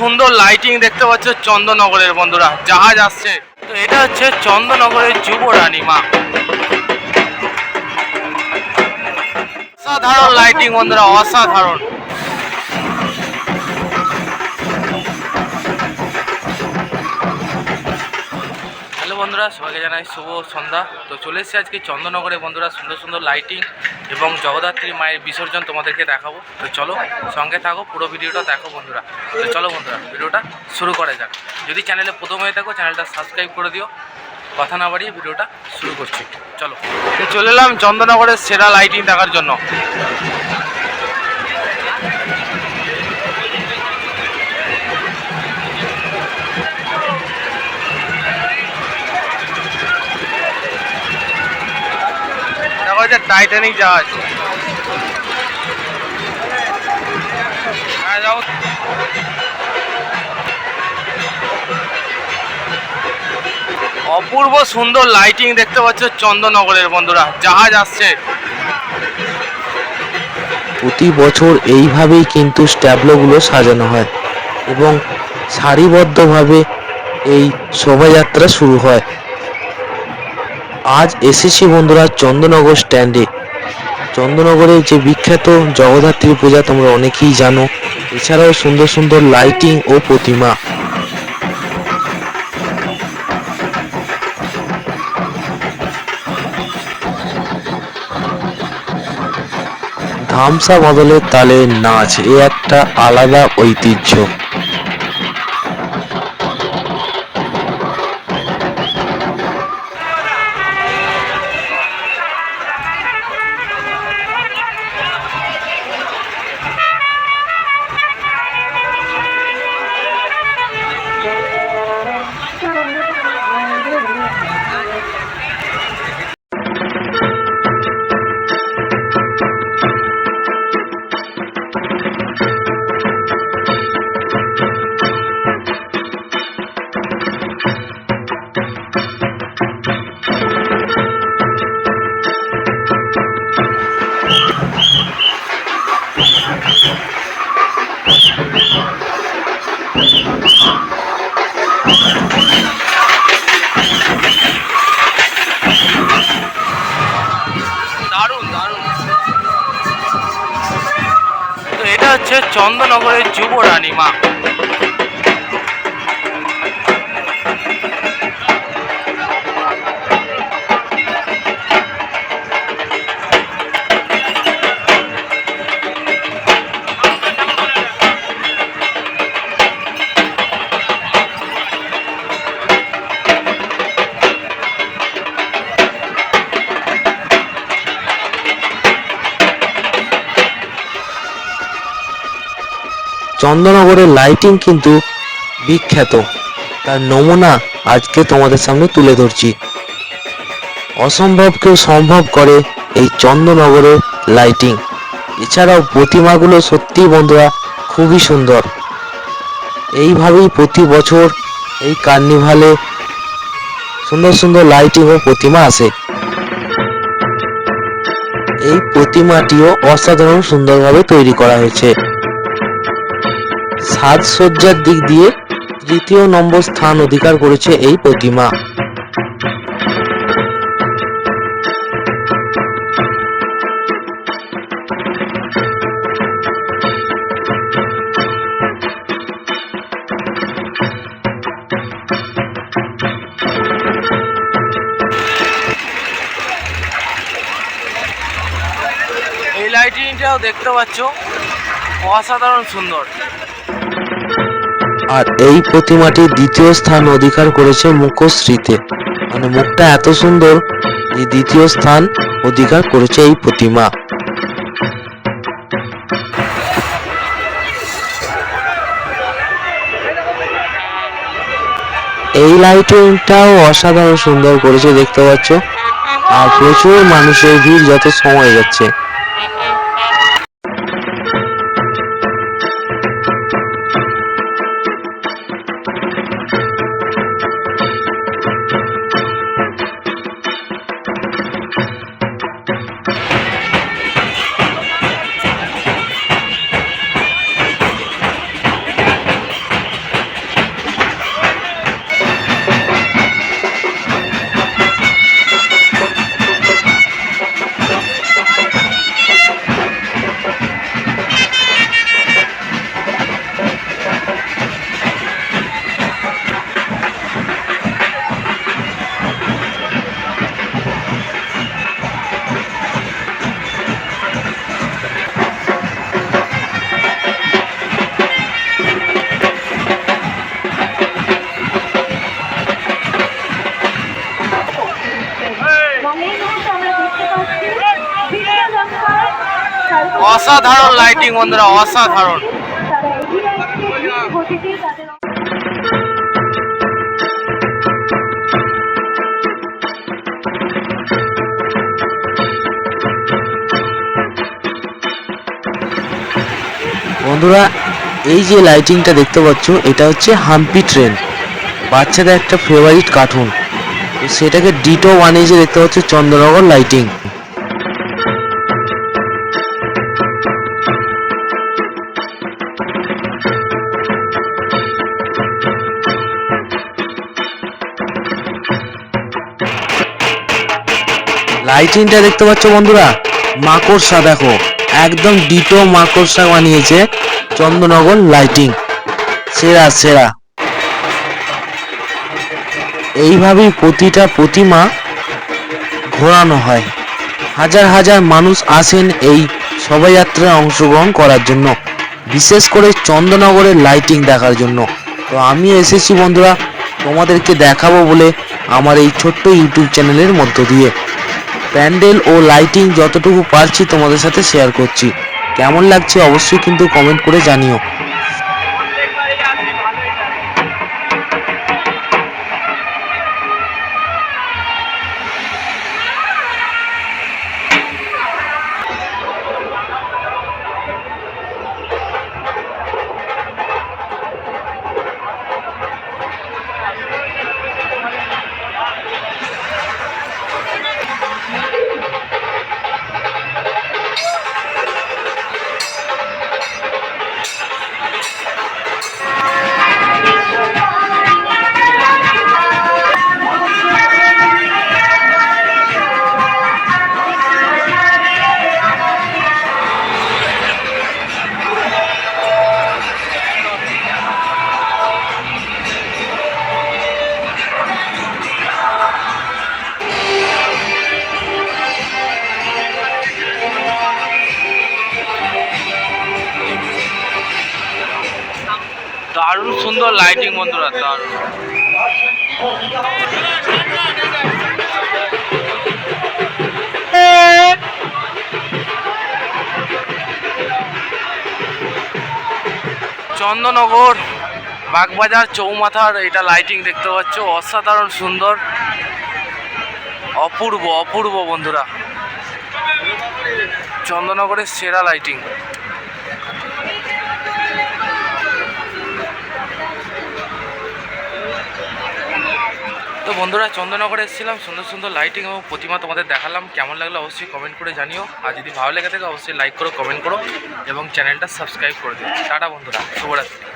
সুন্দর লাইটিং দেখতে পাচ্ছ চন্দননগরের বন্ধুরা, জাহাজ আসছে। তো এটা হচ্ছে চন্দননগরের যুব রানী মা। অসাধারণ লাইটিং বন্ধুরা, অসাধারণ। হ্যালো বন্ধুরা, সবাইকে জানাই শুভ সন্ধ্যা। তো চলে এসেছি আজকে চন্দননগরে বন্ধুরা, সুন্দর সুন্দর লাইটিং এবং জগদ্ধাত্রী মায়ের বিসর্জন তোমাদেরকে দেখাবো। তো চলো সঙ্গে থাকো, পুরো ভিডিওটা দেখো বন্ধুরা। তো চলো বন্ধুরা, ভিডিওটা শুরু করা যাক। যদি চ্যানেলে প্রথম হয়ে থাকো চ্যানেলটা সাবস্ক্রাইব করে দিও। কথা না বাড়িয়ে ভিডিওটা শুরু করছি। চলো। চলে এলাম চন্দননগরের সেরা লাইটিং দেখার জন্য। টাইটানিক জাহাজ হ্যাঁ যাও। অপূর্ব সুন্দর লাইটিং দেখতে পাচ্ছ চন্দননগরের বন্ধুরা। জাহাজ আসছে। প্রতি বছর এইভাবেই কিন্তু স্ট্যাবলোগুলো সাজানো হয় এবং সারিবদ্ধভাবে এই শোভাযাত্রা শুরু হয়। আজ এসেছি বন্ধুরা চন্দ্রনগর স্ট্যান্ডে। চন্দ্রনগরের যে বিখ্যাত জগদ্ধাত্রী পূজা তোমরা অনেকেই জানো। এছাড়াও সুন্দর সুন্দর লাইটিং ও প্রতিমা। ধামসা বদলের তালে নাচ, এ একটা আলাদা ঐতিহ্য। এটা হচ্ছে চন্দ্রনগরের যুব রানী মা চন্দ্রনগরের লাইটিং কিন্তু বিখ্যাত। তার নমুনা আজকে তোমাদের সামনে তুলে ধরছি। অসম্ভবকেও সম্ভব করে এই চন্দ্রনগরের লাইটিং এছাড়াও প্রতিমাগুলো সত্যিই বন্ধুরা খুবই সুন্দর। এইভাবেই প্রতি বছর এই কার্নিভালে সুন্দর সুন্দর লাইটিং ও প্রতিমা আসে। এই প্রতিমাটিও অসাধারণ সুন্দরভাবে তৈরি করা হয়েছে। সাজসজ্জার দিক দিয়ে তৃতীয় নম্বর স্থান অধিকার করেছে এই প্রতিমা। এই লাইটিংটাও দেখতে পাচ্ছ। অসাধারণ সুন্দর। আর এই প্রতিমাটি দ্বিতীয় স্থান অধিকার করেছে মুখশ্রীতে মানে মুখটা এত সুন্দর যে দ্বিতীয় স্থান অধিকার করেছে এই প্রতিমা। এই লাইটিংটাও অসাধারণ সুন্দর করেছে, দেখতে পাচ্ছ? আর প্রচুর মানুষের ভিড় যত সময় যাচ্ছে। অসাধারণ লাইটিং বন্ধুরা, অসাধারণ। বন্ধুরা, এই যে লাইটিংটা দেখতে পাচ্ছ, এটা হচ্ছে হাম্পি ট্রেন বাচ্চাদের একটা ফেভারিট কার্টুন সেটাকে ডিটো বানিয়েছে দেখতে পাচ্ছ, চন্দ্রনগর লাইটিং লাইটিংটা দেখতে পাচ্ছ বন্ধুরা? মাকড়সা, দেখো। একদম ডিটো মাকড়সা বানিয়েছে চন্দ্রনগর লাইটিং। সেরা সেরা। এইভাবেই প্রতিটা প্রতিমা ঘোরানো হয়। হাজার হাজার মানুষ আসেন এই শোভাযাত্রায় অংশগ্রহণ করার জন্য, বিশেষ করে চন্দ্রনগরের লাইটিং দেখার জন্য। তো আমি এসেছি বন্ধুরা, তোমাদেরকে দেখাবো বলে আমার এই ছোট্ট ইউটিউব চ্যানেলের মধ্য দিয়ে। প্যান্ডেল ও লাইটিং যতটুকু পারছি তোমাদের সাথে শেয়ার করছি। কেমন লাগছে অবশ্যই কিন্তু কমেন্ট করে জানিও। দারুণ সুন্দর লাইটিং বন্ধুরা, দারুণ। চন্দননগর, বাগবাজার চৌমাথার এটা লাইটিং দেখতে পাচ্ছ, অসাধারণ সুন্দর। অপূর্ব অপূর্ব বন্ধুরা। চন্দননগরের সেরা লাইটিং তো বন্ধুরা চন্দ্রনগরে এসেছিলাম, সুন্দর সুন্দর লাইটিং এবং প্রতিমা তোমাদের দেখালাম। কেমন লাগল অবশ্যই কমেন্ট করে জানিও। আর যদি ভালো লেগে থাকে, অবশ্যই লাইক করো কমেন্ট করো এবং চ্যানেলটা সাবস্ক্রাইব করে দিও। টাটা বন্ধুরা, শুভরাত্রি।